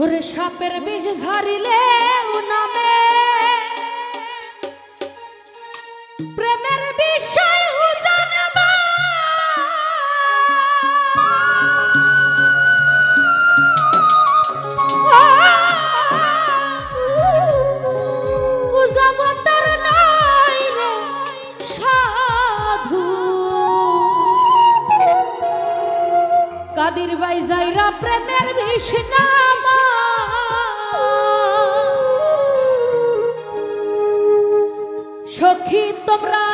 ওরে সাপের বিষ ঝারিলে নামে। প্রেমের বিষয় কাদির ভাই যাইরা প্রেমের বিষ না добра.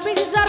Eu preciso